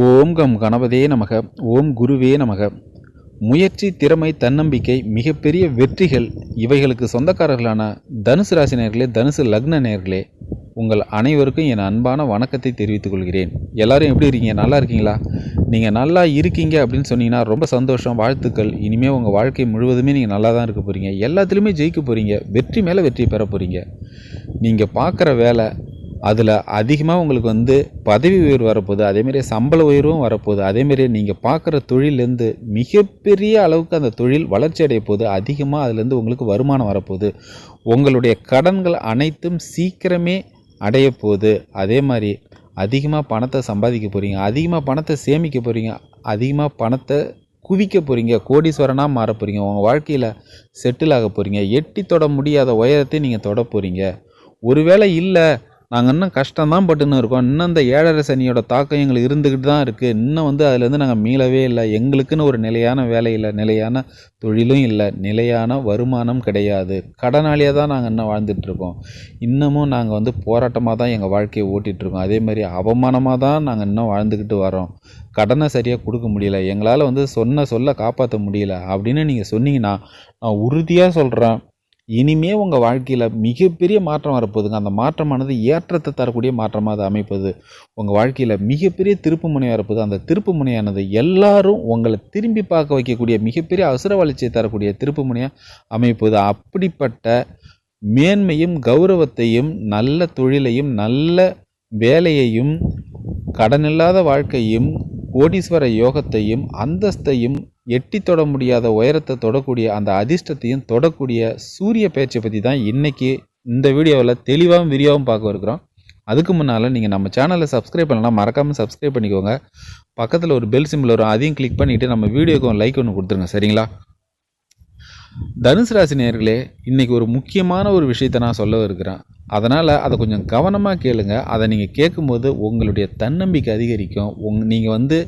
ஓம் come கணபதே நமக ஓம் குருவே நமக. முயற்சி திறமை தன்னம்பிக்கை மிகப்பெரிய வெற்றிகள் இவைகளுக்கு சொந்தக்காரர்களான தனுசு ராசி நேர்களே தனுசு லக்ன நேர்களே உங்கள் அனைவருக்கும் என் அன்பான வணக்கத்தை தெரிவித்துக் கொள்கிறேன். எல்லாரும் எப்படி இருக்கீங்க? நல்லா இருக்கீங்களா? நீங்கள் நல்லா இருக்கீங்க அப்படின்னு சொன்னீங்கன்னா ரொம்ப சந்தோஷம் வாழ்த்துக்கள். இனிமேல் உங்கள் வாழ்க்கை முழுவதுமே நீங்கள் நல்லா தான் இருக்க போகிறீங்க எல்லாத்துலேயுமே ஜெயிக்க போகிறீங்க வெற்றி மேலே வெற்றி பெற போகிறீங்க நீங்கள் பார்க்குற வேலை அதில் அதிகமாக உங்களுக்கு வந்து பதவி உயர்வு வரப்போகுது அதேமாரி சம்பள உயர்வும் வரப்போகுது அதேமாரி நீங்கள் பார்க்குற தொழிலேருந்து மிகப்பெரிய அளவுக்கு அந்த தொழில் வளர்ச்சி அடைய போகுது அதிகமாக அதுலேருந்து உங்களுக்கு வருமானம் வரப்போகுது. உங்களுடைய கடன்கள் அனைத்தும் சீக்கிரமே அடைய போகுது. அதே மாதிரி அதிகமாக பணத்தை சம்பாதிக்க போகிறீங்க அதிகமாக பணத்தை சேமிக்க போகிறீங்க அதிகமாக பணத்தை குவிக்க போகிறீங்க கோடீஸ்வரனாக மாற போகிறீங்க உங்கள் வாழ்க்கையில் செட்டில் ஆக போகிறீங்க எட்டி தொட முடியாத உயரத்தை நீங்கள் தொட போகிறீங்க ஒருவேளை இல்லை நாங்கள் இன்னும் கஷ்டம்தான் பட்டுன்னு இருக்கோம். இன்னும் இந்த ஏழரை சனியோட தாக்கம் எங்களுக்கு இருந்துக்கிட்டு தான் இருக்குது இன்னும் வந்து அதுலேருந்து நாங்கள் மீளவே இல்லை. எங்களுக்குன்னு ஒரு நிலையான வேலை இல்லை. நிலையான தொழிலும் இல்லை. நிலையான வருமானம் கிடையாது. கடனாளியாக தான் நாங்கள் இன்னும் வாழ்ந்துட்டுருக்கோம் இன்னமும் நாங்கள் வந்து போராட்டமாக தான் எங்கள் வாழ்க்கையை ஓட்டிகிட்ருக்கோம் அதே மாதிரி அவமானமாக தான் நாங்கள் இன்னும் வாழ்ந்துக்கிட்டு வரோம் கடனை சரியாக கொடுக்க முடியல. எங்களால் வந்து சொன்ன சொல்ல காப்பாற்ற முடியல. அப்படின்னு நீங்கள் சொன்னீங்கன்னா நான் உறுதியாக சொல்கிறேன் இனிமே உங்கள் வாழ்க்கையில் மிகப்பெரிய மாற்றம் வரப்போகுதுங்க. அந்த மாற்றமானது ஏற்றத்தை தரக்கூடிய மாற்றமாக அது அமைப்பது. உங்கள் வாழ்க்கையில் மிகப்பெரிய திருப்பு முனையாக இருப்பது அந்த திருப்பு முனையானது எல்லாரும் உங்களை திரும்பி பார்க்க வைக்கக்கூடிய மிகப்பெரிய அசுர வளர்ச்சியை தரக்கூடிய திருப்பு முனையாக அமைப்பது. அப்படிப்பட்ட மேன்மையும் கௌரவத்தையும் நல்ல தொழிலையும் நல்ல வேலையையும் கடனில்லாத வாழ்க்கையும் கோடீஸ்வர யோகத்தையும் அந்தஸ்தையும் எட்டி தொட முடியாத உயரத்தை தொடக்கூடிய அந்த அதிர்ஷ்டத்தையும் தொடக்கூடிய சூரிய பேச்சை பற்றி தான் இன்றைக்கி இந்த வீடியோவில் தெளிவாகவும் விரிவாகவும் பார்க்க இருக்கிறோம். அதுக்கு முன்னால் நீங்கள் நம்ம சேனலை சப்ஸ்கிரைப் பண்ணலாம் மறக்காமல் சப்ஸ்கிரைப் பண்ணிக்கோங்க. பக்கத்தில் ஒரு பெல் சிம்பிள் வரும் அதையும் கிளிக் பண்ணிவிட்டு நம்ம வீடியோக்கு லைக் ஒன்று கொடுத்துருங்க சரிங்களா? தனுசு ராசி நேர்களே இன்றைக்கி ஒரு முக்கியமான ஒரு விஷயத்தை நான் சொல்ல இருக்கிறேன். அதனால் அதை கொஞ்சம் கவனமாக கேளுங்க. அதை நீங்கள் கேட்கும்போது உங்களுடைய தன்னம்பிக்கை அதிகரிக்கும். உங் நீங்கள் வந்து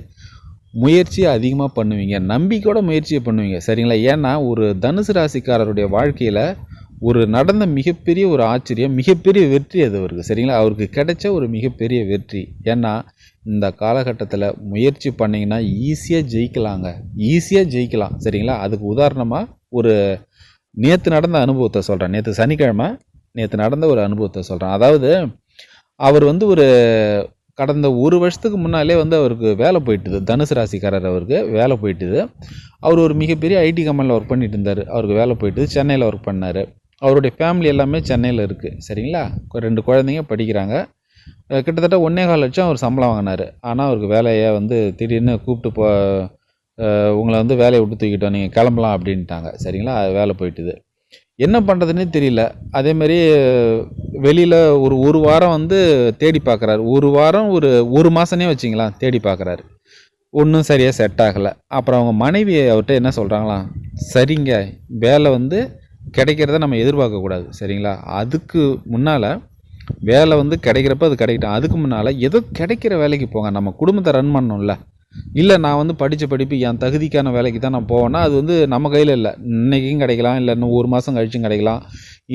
முயற்சியை அதிகமாக பண்ணுவீங்க. நம்பிக்கையோட முயற்சியை பண்ணுவீங்க. சரிங்களா? ஏன்னா ஒரு தனுசு ராசிக்காரருடைய வாழ்க்கையில் ஒரு நடந்த மிகப்பெரிய ஒரு ஆச்சரியம் மிகப்பெரிய வெற்றி அது அவருக்கு. சரிங்களா? அவருக்கு கிடைச்ச ஒரு மிகப்பெரிய வெற்றி. ஏன்னா இந்த காலகட்டத்தில் முயற்சி பண்ணிங்கன்னா ஈஸியாக ஜெயிக்கலாங்க. ஈஸியாக ஜெயிக்கலாம். சரிங்களா? அதுக்கு உதாரணமாக ஒரு நேற்று நடந்த அனுபவத்தை சொல்கிறேன் நேற்று சனிக்கிழமை நேற்று நடந்த ஒரு அனுபவத்தை சொல்கிறேன் அதாவது அவர் வந்து ஒரு கடந்த ஒரு வருஷத்துக்கு முன்னாலே வந்து அவருக்கு வேலை போயிட்டுது. தனுசு ராசிக்காரர் அவருக்கு வேலை போயிட்டுது. அவர் ஒரு மிகப்பெரிய ஐடி கம்பெனியில் ஒர்க் பண்ணிட்டு இருந்தார். அவருக்கு வேலை போயிட்டுது. சென்னையில் ஒர்க் பண்ணார். அவருடைய ஃபேமிலி எல்லாமே சென்னையில் இருக்குது சரிங்களா? ரெண்டு குழந்தைங்க படிக்கிறாங்க. கிட்டத்தட்ட ஒன்றே கால் லட்சம் அவர் சம்பளம் வாங்கினார். ஆனால் அவருக்கு வேலையை வந்து திடீர்னு கூப்பிட்டு போ உங்களை வந்து வேலையை விட்டு தூக்கிட்டோம். நீங்கள் கிளம்பலாம் அப்படின்ட்டாங்க. சரிங்களா? வேலை போயிட்டுது. என்ன பண்ணுறதுன்னே தெரியல. அதேமாரி வெளியில் ஒரு ஒரு வாரம் வந்து தேடி பார்க்குறாரு ஒரு வாரம் ஒரு ஒரு மாதனே வச்சிங்களா தேடி பார்க்குறாரு ஒன்றும் சரியாக செட் ஆகலை. அப்புறம் அவங்க மனைவி அவர்கிட்ட என்ன சொல்கிறாங்களாம் சரிங்க வேலை வந்து கிடைக்கிறத நம்ம எதிர்பார்க்கக்கூடாது சரிங்களா? அதுக்கு முன்னால் வேலை வந்து கிடைக்கிறப்ப அது கிடைக்கட்டும். அதுக்கு முன்னால் ஏதோ கிடைக்கிற வேலைக்கு போங்க. நம்ம குடும்பத்தை ரன் பண்ணணும்ல. இல்லை நான் வந்து படித்த படிப்பு என் தகுதிக்கான வேலைக்கு தான் நான் போவேன்னா அது வந்து நம்ம கையில் இல்லை. இன்றைக்கும் கிடைக்கலாம் இல்லை இன்னும் ஒரு மாதம் கழிச்சும் கிடைக்கலாம்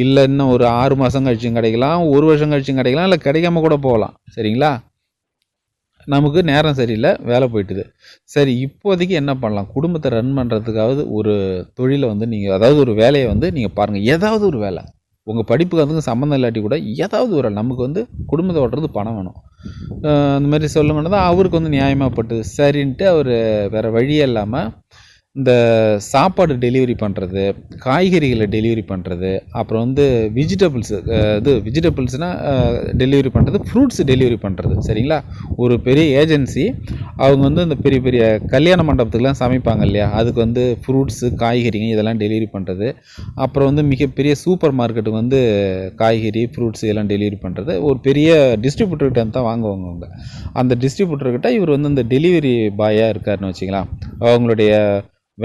இல்லை இன்னும் ஒரு ஆறு மாதம் கழிச்சும் கிடைக்கலாம் ஒரு வருஷம் கழிச்சும் கிடைக்கலாம் இல்லை கிடைக்காம கூட போகலாம். சரிங்களா? நமக்கு நேரம் சரியில்லை வேலை போயிட்டுது. சரி இப்போதைக்கு என்ன பண்ணலாம்? குடும்பத்தை ரன் பண்ணுறதுக்காவது ஒரு தொழிலை வந்து நீங்கள் அதாவது ஒரு வேலையை வந்து நீங்கள் பாருங்கள் ஏதாவது ஒரு வேலை. உங்கள் படிப்புக்கு அதுக்கு சம்மந்தம் இல்லாட்டி கூட ஏதாவது ஒரு நமக்கு வந்து குடும்பத்தை ஓட்டுறது பணம் வேணும். அந்த மாதிரி சொல்லுங்கன்னு தான் அவருக்கு வந்து நியாயமாகப்பட்டு சரின்ட்டு அவர் வேறு வழியே இல்லாமல் இந்த சாப்பாடு டெலிவரி பண்ணுறது காய்கறிகளை டெலிவரி பண்ணுறது அப்புறம் வந்து வெஜிடபிள்ஸு இது வெஜிடபிள்ஸ்னால் டெலிவரி பண்ணுறது ஃப்ரூட்ஸ் டெலிவரி பண்ணுறது சரிங்களா? ஒரு பெரிய ஏஜென்சி அவங்க வந்து இந்த பெரிய பெரிய கல்யாண மண்டபத்துக்குலாம் சமைப்பாங்க இல்லையா? அதுக்கு வந்து ஃப்ரூட்ஸு காய்கறிங்க இதெல்லாம் டெலிவரி பண்ணுறது அப்புறம் வந்து மிகப்பெரிய சூப்பர் மார்க்கெட்டுக்கு வந்து காய்கறி ஃப்ரூட்ஸ் இதெல்லாம் டெலிவரி பண்ணுறது ஒரு பெரிய டிஸ்ட்ரிபியூட்டர்கிட்ட தான் வாங்குவாங்க அவங்க. அந்த டிஸ்ட்ரிபியூட்டர்கிட்ட இவர் வந்து இந்த டெலிவரி பாயாக இருக்காருன்னு வச்சிங்களா அவங்களுடைய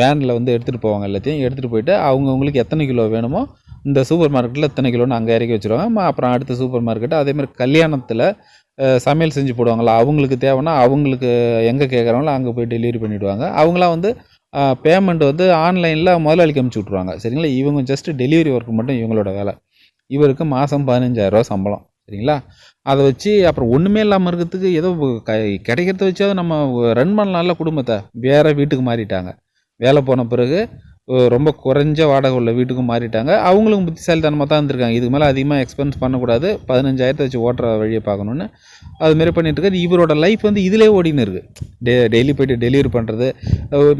வேனில் வந்து எடுத்துகிட்டு போவாங்க எல்லாத்தையும். எடுத்துகிட்டு போயிட்டு அவங்கவுங்களுக்கு எத்தனை கிலோ வேணுமோ இந்த சூப்பர் மார்க்கெட்டில் எத்தனை கிலோன்னு அங்கே இறக்கி வச்சுருவாங்க. அப்புறம் அடுத்த சூப்பர் மார்க்கெட்டு அதேமாதிரி கல்யாணத்தில் சமையல் செஞ்சு போடுவாங்களா அவங்களுக்கு தேவைன்னா அவங்களுக்கு எங்கே கேட்குறாங்களோ அங்கே போய் டெலிவரி பண்ணிவிடுவாங்க அவங்களாம் வந்து பேமெண்ட் வந்து ஆன்லைனில் முதலாளிக்கு அமுச்சு விட்ருவாங்க சரிங்களா? இவங்க ஜஸ்ட்டு டெலிவரி ஒர்க் மட்டும் இவங்களோட வேலை. இவருக்கு மாதம் பதினஞ்சாயிரரூவா சம்பளம். சரிங்களா? அதை வச்சு அப்புறம் ஒன்றுமே இல்லாமல் இருக்கிறதுக்கு ஏதோ க கிடைக்கிறத வச்சாவது நம்ம ரன் பண்ணலாம்ல குடும்பத்தை. வேறு வீட்டுக்கு மாறிட்டாங்க. வேலை போன பிறகு ரொம்ப குறைஞ்ச வாடகை உள்ள வீட்டுக்கும் மாறிட்டாங்க. அவங்களும் புத்திசாலித்தனமாக தான் இருந்திருக்காங்க. இதுக்கு மேலே அதிகமாக எக்ஸ்பென்ஸ் பண்ணக்கூடாது. பதினஞ்சாயிரத்தை வச்சு ஓட்டுற வழியை பார்க்கணுன்னு அதுமாரி பண்ணிட்டுருக்காரு இவரோட லைஃப் வந்து இதிலே ஓடின்னு இருக்குது டே டெய்லி போய்ட்டு டெலிவரி பண்ணுறது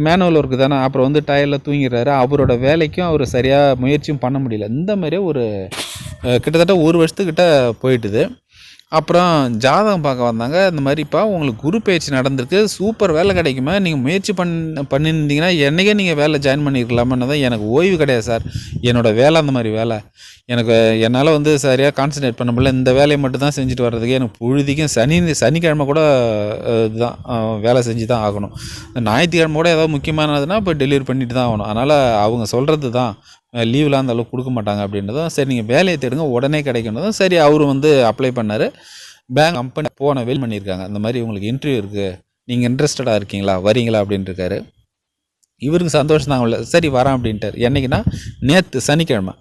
மேனுவல் ஒர்க்கு தானே. அப்புறம் வந்து டயரில் தூங்கிடுறாரு. அவரோட வேலைக்கும் அவர் சரியாக முயற்சியும் பண்ண முடியல. இந்த மாதிரியே ஒரு கிட்டத்தட்ட ஒரு வருஷத்துக்கிட்ட போயிட்டுது. அப்புறம் ஜாதகம் பார்க்க வந்தாங்க இந்த மாதிரிப்பா உங்களுக்கு குரு பயிற்சி நடந்திருக்கு சூப்பர் வேலை கிடைக்குமா நீங்கள் முயற்சி பண்ண பண்ணியிருந்தீங்கன்னா என்றைக்கே நீங்கள் வேலை ஜாயின் பண்ணியிருக்கலாமான்னு தான் எனக்கு ஓய்வு கிடையாது சார் என்னோடய வேலை அந்த மாதிரி வேலை. எனக்கு என்னால் வந்து சரியாக கான்சன்ட்ரேட் பண்ண முடியல. இந்த வேலையை மட்டும் தான் செஞ்சுட்டு வர்றதுக்கு எனக்கு பொழுதிக்கும் சனி சனிக்கிழமை கூட இதுதான் வேலை செஞ்சு தான் ஆகணும். ஞாயிற்றுக்கிழமை கூட ஏதாவது முக்கியமானதுன்னா இப்போ டெலிவரி பண்ணிட்டு தான் ஆகணும். அதனால் அவங்க சொல்கிறது தான். லீவ்லாம் அந்த அளவுக்கு கொடுக்க மாட்டாங்க அப்படின்றதும் சரி நீங்கள் வேலையை தேடுங்க உடனே கிடைக்கணுதும் சரி அவரும் வந்து அப்ளை பண்ணார். பேங்க் கம்பெனி போன வெயில் பண்ணியிருக்காங்க. இந்த மாதிரி உங்களுக்கு இன்டர்வியூ இருக்குது நீங்கள் இன்ட்ரெஸ்டடாக இருக்கீங்களா? வரீங்களா? அப்படின்ட்டுருக்காரு இவருக்கு சந்தோஷம் தான் இல்லை சரி வரேன் அப்படின்ட்டார். என்னைக்குன்னா நேற்று சனிக்கிழமை.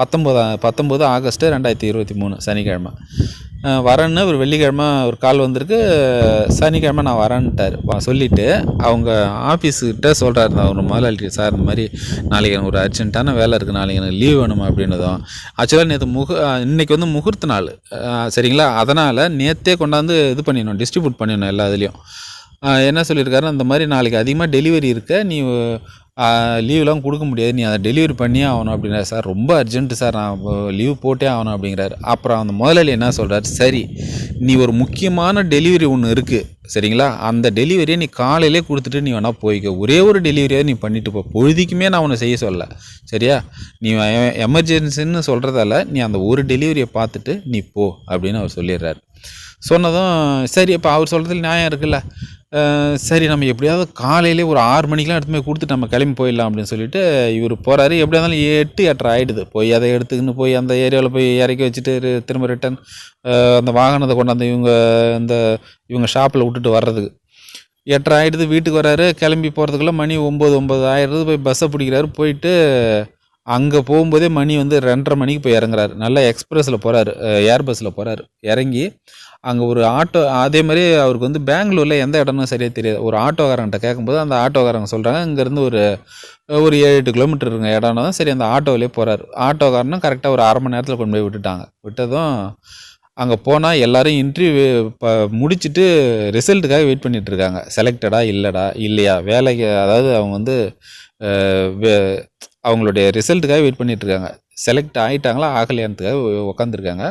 பத்தொம்போதா பத்தொம்போது ஆகஸ்ட்டு ரெண்டாயிரத்தி இருபத்தி மூணு சனிக்கிழமை. வரேன்னு ஒரு வெள்ளிக்கிழமை ஒரு கால் வந்திருக்கு. சனிக்கிழமை நான் வரேன்ட்டார். சொல்லிவிட்டு அவங்க ஆஃபீஸுக்கிட்ட சொல்கிறாரு அவர் முதலாளி சார் இந்த மாதிரி நாளைக்கு எனக்கு ஒரு அர்ஜென்ட்டான வேலை இருக்குது நாளைக்கு எனக்கு லீவ் வேணுமா? அப்படின்னதும் ஆக்சுவலாக நேற்று முகு இன்றைக்கி வந்து முகூர்த்த நாள். சரிங்களா? அதனால் நேற்றே கொண்டாந்து இது பண்ணிடணும் டிஸ்ட்ரிபியூட் பண்ணிடணும் எல்லா இதுலேயும். என்ன சொல்லியிருக்காரு அந்த மாதிரி நாளைக்கு அதிகமாக டெலிவரி இருக்க நீ லீவ்லாம் கொடுக்க முடியாது. நீ அதை டெலிவரி பண்ணியே ஆகணும் அப்படிங்கிறார். சார் ரொம்ப அர்ஜென்ட்டு சார். நான் லீவ் போட்டே ஆகணும் அப்படிங்கிறாரு. அப்புறம் அந்த முதலாளி என்ன சொல்கிறாரு சரி நீ ஒரு முக்கியமான டெலிவரி ஒன்று இருக்குது சரிங்களா? அந்த டெலிவரியை நீ காலையிலே கொடுத்துட்டு நீ வேணால் போய்க்க. ஒரே ஒரு டெலிவரியாக நீ பண்ணிட்டு போ. பொழுதுக்குமே நான் உன்னை செய்ய சொல்ல சரியா? நீ எமர்ஜென்சின்னு சொல்கிறதால நீ அந்த ஒரு டெலிவரியை பார்த்துட்டு நீ போ அப்படின்னு அவர் சொல்லிடுறாரு. சொன்னதும் சரி இப்போ அவர் சொல்கிறதுல நியாயம் இருக்குல்ல. சரி நம்ம எப்படியாவது காலையிலே ஒரு ஆறு மணிக்கெலாம் எடுத்து போய் கொடுத்துட்டு நம்ம கிளம்பி போயிடலாம் அப்படின்னு சொல்லிட்டு இவர் போகிறாரு எப்படியா இருந்தாலும் எட்டு எட்டரை ஆகிடுது போய் அதை எடுத்துக்கின்னு போய் அந்த ஏரியாவில் போய் இறக்கி வச்சுட்டு திரும்ப ரிட்டன் அந்த வாகனத்தை கொண்டாந்து இவங்க இந்த இவங்க ஷாப்பில் விட்டுட்டு வர்றதுக்கு. எட்டரை ஆகிடுது வீட்டுக்கு வராரு கிளம்பி போகிறதுக்குள்ளே மணி ஒம்பது ஒம்பது ஆயிடுறது போய் பஸ்ஸை பிடிக்கிறாரு. போயிட்டு அங்கே போகும்போதே மணி வந்து ரெண்டரை மணிக்கு போய் இறங்குறாரு. நல்லா எக்ஸ்பிரஸில் போகிறாரு ஏர் பஸ்ஸில் போகிறாரு இறங்கி அங்கே ஒரு ஆட்டோ அதே மாதிரி அவருக்கு வந்து பெங்களூரில் எந்த இடம்னு சரியாக தெரியாது. ஒரு ஆட்டோக்காரங்கிட்ட கேட்கும்போது அந்த ஆட்டோக்காரங்க சொல்கிறாங்க இங்கேருந்து ஒரு ஒரு ஏழு எட்டு கிலோமீட்டர் இருங்க இடம்னா தான். சரி அந்த ஆட்டோவிலே போகிறாரு ஆட்டோக்காரனும் கரெக்டாக ஒரு அரை மணி நேரத்தில் கொண்டு போய் விட்டுட்டாங்க. விட்டதும் அங்கே போனால் எல்லோரும் இன்டர்வியூ இப்போ முடிச்சுட்டு ரிசல்ட்டுக்காக வெயிட் பண்ணிகிட்ருக்காங்க செலக்டடா இல்லைடா இல்லையா? வேலைக்கு அதாவது அவங்க வந்து வே- அவங்களுடைய ரிசல்ட்டுக்காக வெயிட் பண்ணிட்டு இருக்காங்க செலக்ட் ஆகிட்டாங்களா ஆகலையான்றதுக்காக உட்காந்துருக்காங்க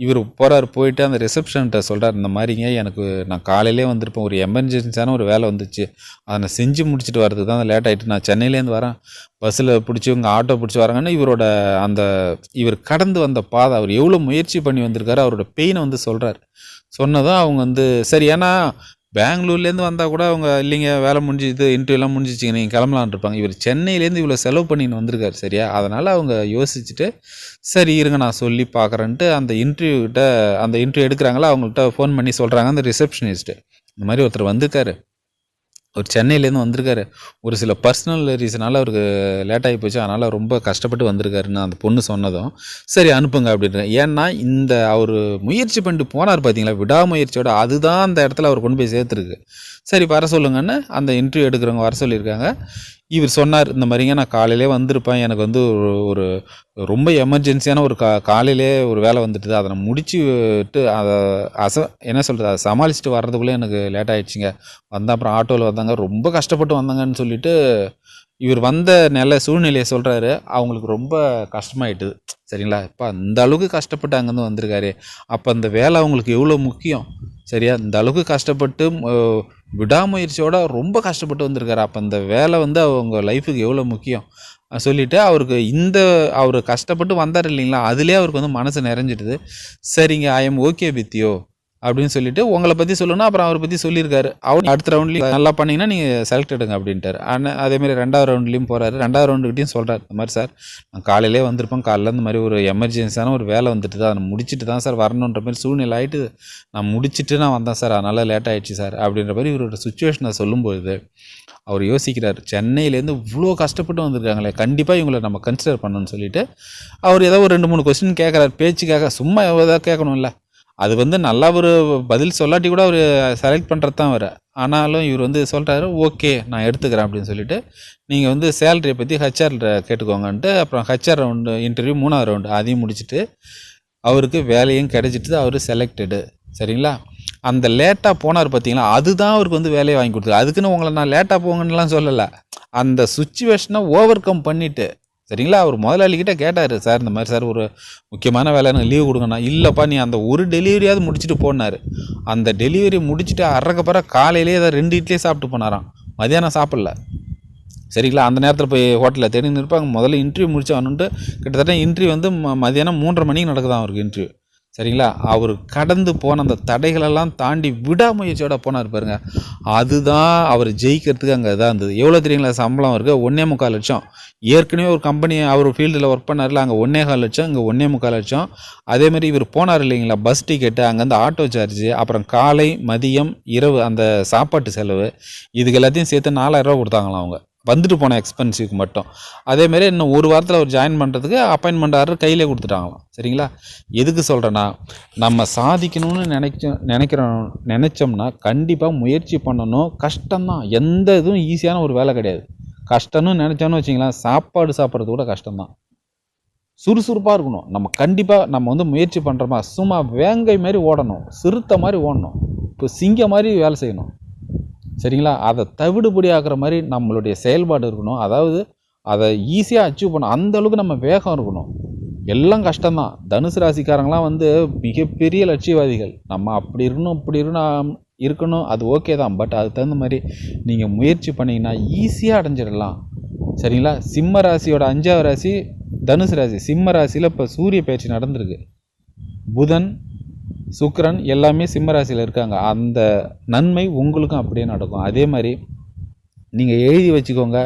இவர் போகிறார் போயிட்டு அந்த ரிசப்ஷன்கிட்ட சொல்கிறார் இந்த மாதிரிங்க எனக்கு நான் காலையிலே வந்திருப்பேன். ஒரு எமர்ஜென்சியான ஒரு வேலை வந்துச்சு. அதை நான் செஞ்சு முடிச்சுட்டு வரதுக்கு தான் லேட் ஆகிட்டு நான் சென்னையிலேருந்து வரேன். பஸ்ஸில் பிடிச்சி இவங்க ஆட்டோ பிடிச்சி வராங்கன்னு இவரோட அந்த இவர் கடந்து வந்த பாதை அவர் எவ்வளோ முயற்சி பண்ணி வந்திருக்காரு அவரோட பெயினை வந்து சொல்கிறார் சொன்னதும் அவங்க வந்து சரி ஏன்னா பெங்களூர்லேருந்து வந்தால் கூட அவங்க இல்லைங்க வேலை முடிஞ்சுது இன்டர்வியூலாம் முடிஞ்சிச்சிங்க நீங்கள் கிளம்பலான்னு இருப்பாங்க. இவர் சென்னையிலேருந்து இவ்வளோ செலவு பண்ணின்னு வந்திருக்காரு சரியா? அதனால் அவங்க யோசிச்சுட்டு சரி இருங்க நான் சொல்லி பார்க்குறேன்ட்டு அந்த இன்டர்வியூகிட்ட அந்த இன்டர்வியூ எடுக்கிறாங்களா அவங்கள்ட்ட ஃபோன் பண்ணி சொல்கிறாங்க அந்த ரிசப்ஷனிஸ்ட்டு இந்த மாதிரி ஒருத்தர் வந்திருக்காரு. அவர் சென்னையிலேருந்து வந்திருக்காரு. ஒரு சில பர்சனல் ரீசனால் அவருக்கு லேட் ஆகி போச்சு. அதனால் ரொம்ப கஷ்டப்பட்டு வந்திருக்காருன்னு அந்த பொண்ணு சொன்னதும் சரி அனுப்புங்க அப்படின்ற ஏன்னா இந்த அவர் முயற்சி பண்ணிட்டு போனார் பார்த்தீங்களா விடாமுயற்சியோட அதுதான் அந்த இடத்துல அவர் கொண்டு போய் சேர்த்துருக்கு. சரி வர சொல்லுங்கன்னு அந்த இன்டர்வியூ எடுக்கிறவங்க வர சொல்லியிருக்காங்க. இவர் சொன்னார் இந்த மாதிரிங்க நான் காலையிலே வந்திருப்பேன். எனக்கு வந்து ஒரு ஒரு ரொம்ப எமர்ஜென்சியான ஒரு கா காலையிலே ஒரு வேலை வந்துட்டுது. அதை நான் முடிச்சுட்டு அதை அச என்ன சொல்கிறது அதை சமாளிச்சுட்டு வர்றதுக்குள்ளே எனக்கு லேட் ஆகிடுச்சிங்க வந்த அப்புறம் ஆட்டோவில் வந்தாங்க. ரொம்ப கஷ்டப்பட்டு வந்தாங்கன்னு சொல்லிட்டு இவர் வந்த நில சூழ்நிலையை சொல்கிறாரு அவங்களுக்கு ரொம்ப கஷ்டமாயிட்டுது. சரிங்களா? இப்போ அந்த அளவுக்கு கஷ்டப்பட்டு அங்கேருந்து வந்திருக்காரு. அப்போ அந்த வேலை அவங்களுக்கு எவ்வளோ முக்கியம்? சரியா? இந்த அளவுக்கு கஷ்டப்பட்டு விடாமுயற்சியோட ரொம்ப கஷ்டப்பட்டு வந்திருக்காரு. அப்போ அந்த வேலை வந்து அவங்க லைஃபுக்கு எவ்வளோ முக்கியம்? சொல்லிவிட்டு சொல்லிட்டு அவருக்கு இந்த அவர் கஷ்டப்பட்டு வந்தார் இல்லைங்களா? அதுலேயே அவருக்கு வந்து மனசு நிறைஞ்சிடுது. சரிங்க I am okay with you அப்படின்னு சொல்லிட்டு உங்களை பற்றி சொல்லணும் அப்புறம் அவரை பற்றி சொல்லியிருக்காரு. அவர் அடுத்த ரவுண்ட்லேயும் நல்லா பண்ணிங்கன்னா நீங்கள் செலக்ட் எடுங்க அப்படின்ட்டார். ஆனால் அதேமாதிரி ரெண்டாவது ரவுண்ட்லேயும் போகிறாரு ரெண்டாவது ரவுண்டுக்கிட்டையும் சொல்கிறார் இந்த மாதிரி சார் நான் காலையிலே வந்திருப்பேன். காலைல இந்த மாதிரி ஒரு எமர்ஜென்சியான ஒரு வேலை வந்துட்டு தான் அதை முடிச்சுட்டு தான் சார் வரணுன்ற மாதிரி சூழ்நிலை ஆகிட்டு நான் முடிச்சுட்டு நான் வந்தேன் சார். அதனால் லேட் ஆகிடுச்சு சார் அப்படின்ற மாதிரி இவரோட சுச்சுவேஷனை சொல்லும்போது அவர் யோசிக்கிறார் சென்னையிலேருந்து இவ்வளோ கஷ்டப்பட்டு வந்திருக்காங்களே கண்டிப்பாக இவங்களை நம்ம கன்சிடர் பண்ணணும்னு சொல்லிட்டு அவர் ஏதோ ஒரு ரெண்டு மூணு கொஸ்டின் கேட்குறாரு பேச்சுக்காக சும்மா ஏதாவது கேட்கணும்ல. அது வந்து நல்லா ஒரு பதில் சொல்லாட்டி கூட அவர் செலக்ட் பண்ணுறது தான் வர ஆனாலும் இவர் வந்து சொல்கிறாரு ஓகே நான் எடுத்துக்கிறேன் அப்படின்னு சொல்லிட்டு நீங்கள் வந்து சேலரியை பற்றி ஹச்ஆர் கேட்டுக்கோங்கன்ட்டு அப்புறம் ஹச்ஆர் ரவுண்டு இன்டர்வியூ மூணாவது ரவுண்டு அதையும் முடிச்சுட்டு அவருக்கு வேலையும் கிடைச்சிட்டு அவர் செலக்டடு சரிங்களா? அந்த லேட்டாக போனார் பார்த்தீங்களா அதுதான் அவருக்கு வந்து வேலையை வாங்கி கொடுத்தது. அதுக்குன்னு உங்களை நான் லேட்டாக போங்கன்னுலாம் சொல்லலை. அந்த சுச்சுவேஷனை ஓவர் கம் பண்ணிவிட்டு சரிங்களா? அவர் முதலாளிகிட்ட கேட்டார் சார் இந்த மாதிரி சார் ஒரு முக்கியமான வேலை எனக்கு லீவ் கொடுங்கண்ணா. இல்லைப்பா நீ அந்த ஒரு டெலிவரியாவது முடிச்சுட்டு போனார் அந்த டெலிவரி முடிச்சுட்டு அறக்கப்பற காலையிலே ஏதாவது ரெண்டு இட்லியே சாப்பிட்டு போனாராம். மதியானம் சாப்பிடல. சரிங்களா? அந்த நேரத்தில் போய் ஹோட்டலில் தேடி நிற்பாங்க முதல்ல இன்டர்வியூ முடிச்சாகணுன்ட்டு கிட்டத்தட்ட இன்டர்வியூ வந்து ம மதியானம் மூன்றரை மணிக்கு நடக்குதான் அவருக்கு இன்டர்வியூ சரிங்களா? அவர் கடந்து போன அந்த தடைகளெல்லாம் தாண்டி விடாமுயற்சியோட போனார் பாருங்க. அதுதான் அவர் ஜெயிக்கிறதுக்கு அங்கே இதாக இருந்தது. எவ்வளோ தெரியுங்களா சம்பளம் இருக்குது ஒன்றே முக்கால் லட்சம். ஏற்கனவே ஒரு கம்பெனி அவர் ஃபீல்டில் ஒர்க் பண்ணார்ல அங்கே ஒன்றே கால் லட்சம் இங்கே ஒன்றே முக்கால் லட்சம். அதேமாதிரி இவர் போனார் இல்லைங்களா பஸ் டிக்கெட்டு அங்கேருந்து ஆட்டோ சார்ஜ் அப்புறம் காலை மதியம் இரவு அந்த சாப்பாட்டு செலவு இதுக்கு எல்லாத்தையும் சேர்த்து நாலாயிரரூவா கொடுத்தாங்களாம் அவங்க. வந்துட்டு போன எக்ஸ்பென்சிவ்க்கு மட்டும். அதேமாரி இன்னும் ஒரு வாரத்தில் அவர் ஜாயின் பண்ணுறதுக்கு அப்பாயின்மெண்ட் ஆர்டர் கையிலே கொடுத்துட்டாங்களாம். சரிங்களா? எதுக்கு சொல்கிறேன்னா நம்ம சாதிக்கணும்னு நினைச்சோம் நினைக்கிறோம் நினச்சோம்னா கண்டிப்பாக முயற்சி பண்ணணும். கஷ்டம்தான். எந்த இதுவும் ஈஸியான ஒரு வேலை கிடையாது. கஷ்டம்னு நினச்சோன்னு வச்சிங்களேன் சாப்பாடு சாப்பிட்றது கூட கஷ்டம்தான். சுறுசுறுப்பாக இருக்கணும். நம்ம கண்டிப்பாக நம்ம வந்து முயற்சி பண்ணுறோமா சும்மா வேங்கை மாதிரி ஓடணும். சிறுத்தை மாதிரி ஓடணும். இப்போ சிங்க மாதிரி வேலை செய்யணும். சரிங்களா? அதை தவிடுபடி ஆக்குற மாதிரி நம்மளுடைய செயல்பாடு இருக்கணும். அதாவது அதை ஈஸியாக அச்சீவ் பண்ணணும் அந்த அளவுக்கு நம்ம வேகம் இருக்கணும். எல்லாம் கஷ்டம்தான். தனுசு ராசிக்காரங்களாம் வந்து மிகப்பெரிய லட்சியவாதிகள். நம்ம அப்படி இருக்கணும் இப்படி இருக்கணும் இருக்கணும் அது ஓகே தான். பட் அதுக்கு தகுந்த மாதிரி நீங்கள் முயற்சி பண்ணிங்கன்னா ஈஸியாக அடைஞ்சிடலாம். சரிங்களா? சிம்ம ராசியோட அஞ்சாவது ராசி தனுசு ராசி. சிம்ம ராசியில் இப்போ சூரிய பயிற்சி நடந்திருக்கு. புதன் சுக்கரன் எல்லாமே சிம்ம ராசியில் இருக்காங்க. அந்த நன்மை உங்களுக்கும் அப்படியே நடக்கும். அதே மாதிரி நீங்கள் எழுதி வச்சுக்கோங்க.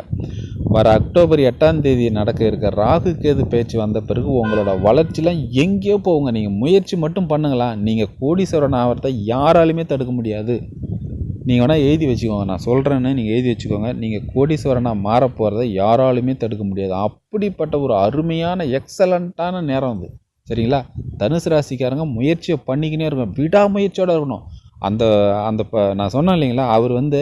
வர அக்டோபர் எட்டாம் தேதி நடக்க இருக்க ராகு கேது பேச்சு வந்த பிறகு உங்களோட வளர்ச்சிலாம் எங்கேயோ போகுங்க நீங்கள் முயற்சி மட்டும் பண்ணுங்களா? நீங்கள் கோடீஸ்வரன் ஆகிறத யாராலுமே தடுக்க முடியாது. நீங்கள் வேணால் எழுதி வச்சுக்கோங்க. நான் சொல்கிறேன்னு நீங்கள் எழுதி வச்சுக்கோங்க. நீங்கள் கோடீஸ்வரனாக மாற போகிறத யாராலுமே தடுக்க முடியாது. அப்படிப்பட்ட ஒரு அருமையான எக்ஸலண்ட்டான நேரம் அது. சரிங்களா? தனுசு ராசிக்காரங்க முயற்சியை பண்ணிக்கினே இருக்கணும். விடாமுயற்சியோடு இருக்கணும். அந்த அந்த இப்போ நான் சொன்னேன் இல்லைங்களா? அவர் வந்து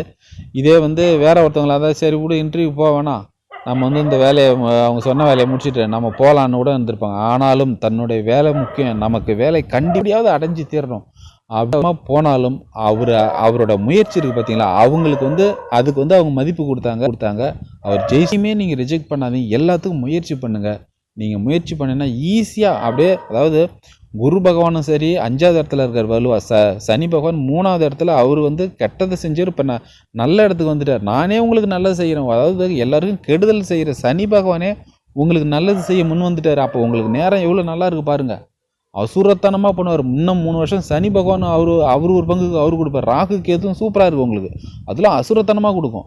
இதே வந்து வேற ஒருத்தவங்களா அதாவது சரி கூட இன்டர்வியூ போக வேணாம். நம்ம வந்து இந்த வேலையை அவங்க சொன்ன வேலையை முடிச்சுட்டு நம்ம போகலான்னு கூட இருந்திருப்பாங்க. ஆனாலும் தன்னுடைய வேலை முக்கியம். நமக்கு வேலை கண்டிப்பாவது அடைஞ்சு தீரணும். அப்படிமா போனாலும் அவர் அவரோட முயற்சி இருக்குது பார்த்தீங்களா அவங்களுக்கு வந்து அதுக்கு வந்து அவங்க மதிப்பு கொடுத்தாங்க கொடுத்தாங்க. அவர் ஜெயிச்சுமே நீங்கள் ரிஜெக்ட் பண்ணாதீங்க. எல்லாத்துக்கும் முயற்சி பண்ணுங்கள் நீங்கள் முயற்சி பண்ணினா ஈஸியாக அப்படியே அதாவது குரு பகவானும் சரி அஞ்சாவது இடத்துல இருக்கார் வலுவா. ச சனி பகவான் மூணாவது இடத்துல அவர் வந்து கெட்டதை செஞ்சார் இப்போ நான் நல்ல இடத்துக்கு வந்துட்டார். நானே உங்களுக்கு நல்லது செய்கிறேன் அதாவது எல்லாருக்கும் கெடுதல் செய்கிற சனி பகவானே உங்களுக்கு நல்லது செய்ய முன் வந்துட்டார். அப்போ உங்களுக்கு நேரம் எவ்வளோ நல்லா இருக்கு பாருங்கள் அசுரத்தனமாக பண்ணுவார். இன்னும் மூணு வருஷம் சனி பகவான் அவர் அவர் ஒரு பங்குக்கு அவர் கொடுப்பார். ராகு கேதுவும் சூப்பராக இருக்கும் உங்களுக்கு. அதெல்லாம் அசுரத்தனமாக கொடுக்கும்.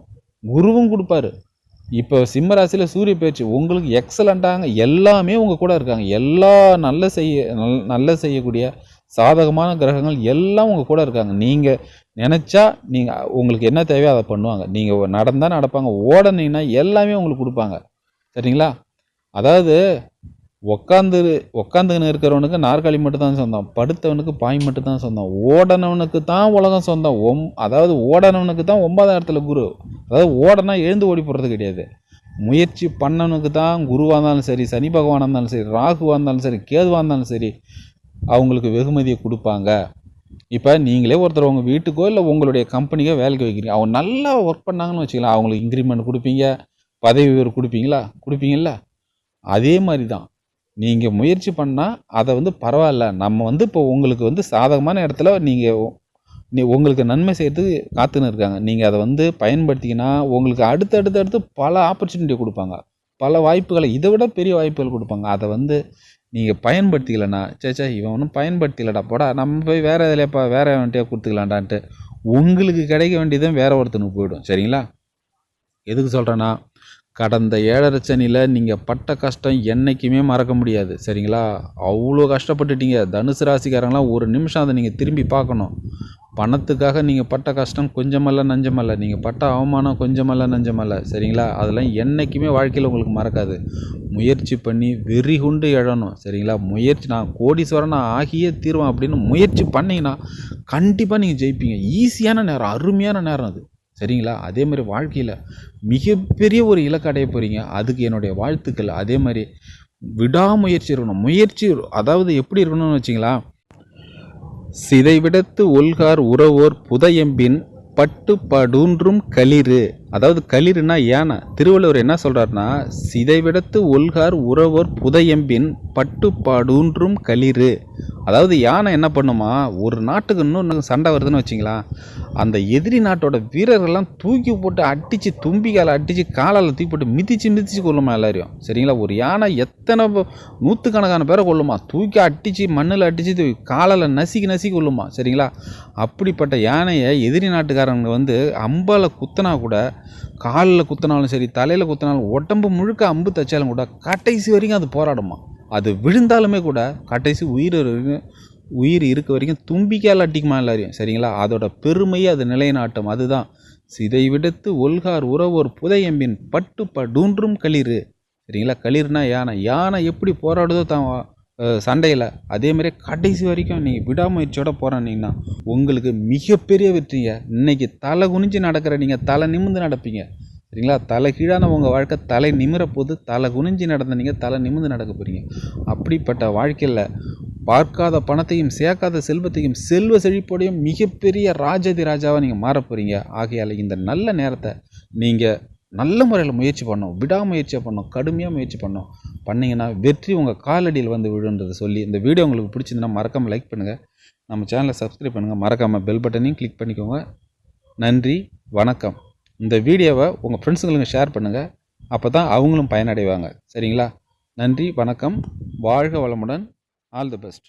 குருவும் கொடுப்பாரு. இப்போ சிம்மராசியில் சூரிய பயிற்சி உங்களுக்கு எக்ஸலண்ட்டாங்க எல்லாமே உங்கள் கூட இருக்காங்க. எல்லா நல்ல செய்ய நல் நல்ல செய்யக்கூடிய சாதகமான கிரகங்கள் எல்லாம் உங்கள் கூட இருக்காங்க. நீங்கள் நினச்சா நீங்கள் உங்களுக்கு என்ன தேவையோ அதை பண்ணுவாங்க. நீங்கள் நடந்தால் நடப்பாங்க. ஓடனீங்கன்னா எல்லாமே உங்களுக்கு கொடுப்பாங்க. சரிங்களா? அதாவது உக்காந்து உக்காந்துன்னு இருக்கிறவனுக்கு நாற்காலி மட்டும்தான் சொந்தம் படுத்தவனுக்கு பாய் மட்டும் தான் சொந்தம் ஓடனவனுக்கு தான் உலகம் சொந்தம் ஒம் அதாவது ஓடனவனுக்கு தான் ஒன்பதாம் இடத்துல குரு அதாவது ஓடனா எழுந்து ஓடி போடுறது கிடையாது. முயற்சி பண்ணவனுக்கு தான் குருவாக இருந்தாலும் சரி சனி பகவானாக இருந்தாலும் சரி ராகுவாக இருந்தாலும் சரி கேதுவாக இருந்தாலும் சரி அவங்களுக்கு வெகுமதியை கொடுப்பாங்க. இப்போ நீங்களே ஒருத்தர் உங்கள் வீட்டுக்கோ இல்லை உங்களுடைய கம்பெனிக்கோ வேலைக்கு வைக்கிறீங்க. அவங்க நல்லா ஒர்க் பண்ணாங்கன்னு வச்சுக்கலாம். அவங்களுக்கு இன்க்ரிமெண்ட் கொடுப்பீங்க பதவி உயர்வு கொடுப்பீங்களா? கொடுப்பீங்கல்ல? அதே மாதிரி தான் நீங்கள் முயற்சி பண்ணால் அதை வந்து பரவாயில்ல. நம்ம வந்து இப்போ உங்களுக்கு வந்து சாதகமான இடத்துல நீங்கள் நீ உங்களுக்கு நன்மை செய்கிறதுக்கு காத்துன்னு இருக்காங்க. நீங்கள் அதை வந்து பயன்படுத்திங்கன்னா உங்களுக்கு அடுத்து அடுத்து அடுத்து பல ஆப்பர்ச்சுனிட்டி கொடுப்பாங்க. பல வாய்ப்புகளை இதை விட பெரிய வாய்ப்புகள் கொடுப்பாங்க. அதை வந்து நீங்கள் பயன்படுத்திக்கலண்ணா சேச்சா இவன் ஒன்றும் பயன்படுத்திக்கலடா போடா நம்ம போய் வேறு எதுலையாப்பா வேறு வந்துட்டே கொடுத்துக்கலான்டான்ட்டு உங்களுக்கு கிடைக்க வேண்டியதும் வேற ஒருத்தனுக்கு போயிடும். சரிங்களா? எதுக்கு சொல்கிறேன்னா கடந்த ஏழரை சனியில் நீங்கள் பட்ட கஷ்டம் என்றைக்குமே மறக்க முடியாது. சரிங்களா? அவ்வளோ கஷ்டப்பட்டுட்டீங்க. தனுசு ராசிக்காரங்களாம் ஒரு நிமிஷம் அதை நீங்கள் திரும்பி பார்க்கணும். பணத்துக்காக நீங்கள் பட்ட கஷ்டம் கொஞ்சமல்ல நஞ்சமல்ல. நீங்கள் பட்ட அவமானம் கொஞ்சமல்ல நஞ்சமல்ல. சரிங்களா? அதெல்லாம் என்றைக்குமே வாழ்க்கையில் உங்களுக்கு மறக்காது. முயற்சி பண்ணி வெறி கொண்டு எழணும். சரிங்களா? முயற்சி நான் கோடீஸ்வரன் ஆகியே தீர்வேன் அப்படின்னு முயற்சி பண்ணிங்கன்னா கண்டிப்பாக நீங்கள் ஜெயிப்பீங்க. ஈஸியான நேரம் அருமையான நேரம் அது. சரிங்களா? அதே மாதிரி வாழ்க்கையில் மிகப்பெரிய ஒரு இலக்கு அடைய போகிறீங்க அதுக்கு என்னுடைய வாழ்த்துக்கள். அதே மாதிரி விடாமுயற்சி இருக்கணும். முயற்சி அதாவது எப்படி இருக்கணும்னு வச்சிங்களா? சிதைவிடத்து ஒல்கார் உறவோர் புதையம்பின் பட்டு படூன்றும் களிறு. அதாவது களிர்னா யானை. திருவள்ளுவர் என்ன சொல்கிறாருன்னா சிதைவிடத்து ஒல்கார் உறவோர் புதையம்பின் பட்டு படூன்றும் களிறு அதாவது யானை என்ன பண்ணுமா ஒரு நாட்டுக்கு இன்னொன்று சண்டை வருதுன்னு வச்சிங்களா அந்த எதிரி நாட்டோட வீரர்கள்லாம் தூக்கி போட்டு அடித்து தும்பிக்கால அடித்து காலால் தூக்கி போட்டு மிதித்து மிதித்து கொள்ளுமா எல்லாரையும். சரிங்களா? ஒரு யானை எத்தனை நூற்றுக்கணக்கான பேரை கொள்ளுமா தூக்கி அடித்து மண்ணில் அடித்து காலால் நசுக்கி நசுக்கி கொள்ளுமா சரிங்களா? அப்படிப்பட்ட யானையை எதிரி நாட்டுக்காரங்க வந்து அம்பால் குத்தினா கூட காலில் குத்தினாலும் சரி தலையில் குத்தினாலும் உடம்பு முழுக்க அம்பு தைச்சாலும் கூட கடைசி வரைக்கும் அது போராடுமா? அது விழுந்தாலுமே கூட கடைசி உயிர் வரைக்கும் உயிர் இருக்க வரைக்கும் தும்பிக்கால் அட்டிக்குமா எல்லாரையும்? சரிங்களா? அதோட பெருமையை அது நிலைநாட்டும். அதுதான். சிதை விடுத்து ஒல்கார் உறவோர் புதையம்பின் பட்டு படூன்றும் களிறு. சரிங்களா? களிர்னா யானை. யானை எப்படி போராடுதோ தான் சண்டையில். அதேமாதிரி கடைசி வரைக்கும் நீங்கள் விடாமுயற்சியோட போராடினீங்கன்னா உங்களுக்கு மிகப்பெரிய வெற்றிங்க. இன்றைக்கி தலை குனிஞ்சு நடக்கிற நீங்கள் தலை நிமிர்ந்து நடப்பீங்க. சரிங்களா? தலை கீழான உங்கள் வாழ்க்கை தலை நிமிர போது தலை குனிஞ்சு நடந்த நீங்கள் தலை நிமிர்ந்து நடக்க போகிறீங்க அப்படிப்பட்ட வாழ்க்கையில் பார்க்காத பணத்தையும் சேர்க்காத செல்வத்தையும் செல்வ செழிப்போடையும் மிகப்பெரிய ராஜாதி ராஜாவாக நீங்கள் மாற போகிறீங்க ஆகையால் இந்த நல்ல நேரத்தை நீங்கள் நல்ல முறையில் முயற்சி பண்ணோம் விடாமுயற்சியாக பண்ணோம் கடுமையாக முயற்சி பண்ணோம் பண்ணிங்கன்னா வெற்றி உங்கள் காலடியில் வந்து விழுன்றதை சொல்லி இந்த வீடியோ உங்களுக்கு பிடிச்சிருந்தனா மறக்காமல் லைக் பண்ணுங்கள் நம்ம சேனலை சப்ஸ்கிரைப் பண்ணுங்கள் மறக்காமல் பெல் பட்டனையும் கிளிக் பண்ணிக்கோங்க. நன்றி வணக்கம். இந்த வீடியோவை உங்கள் ஃப்ரெண்ட்ஸுங்களுக்கு ஷேர் பண்ணுங்கள் அப்போ தான் அவங்களும் பயனடைவாங்க. சரிங்களா? நன்றி வணக்கம். வாழ்க வளமுடன். All the best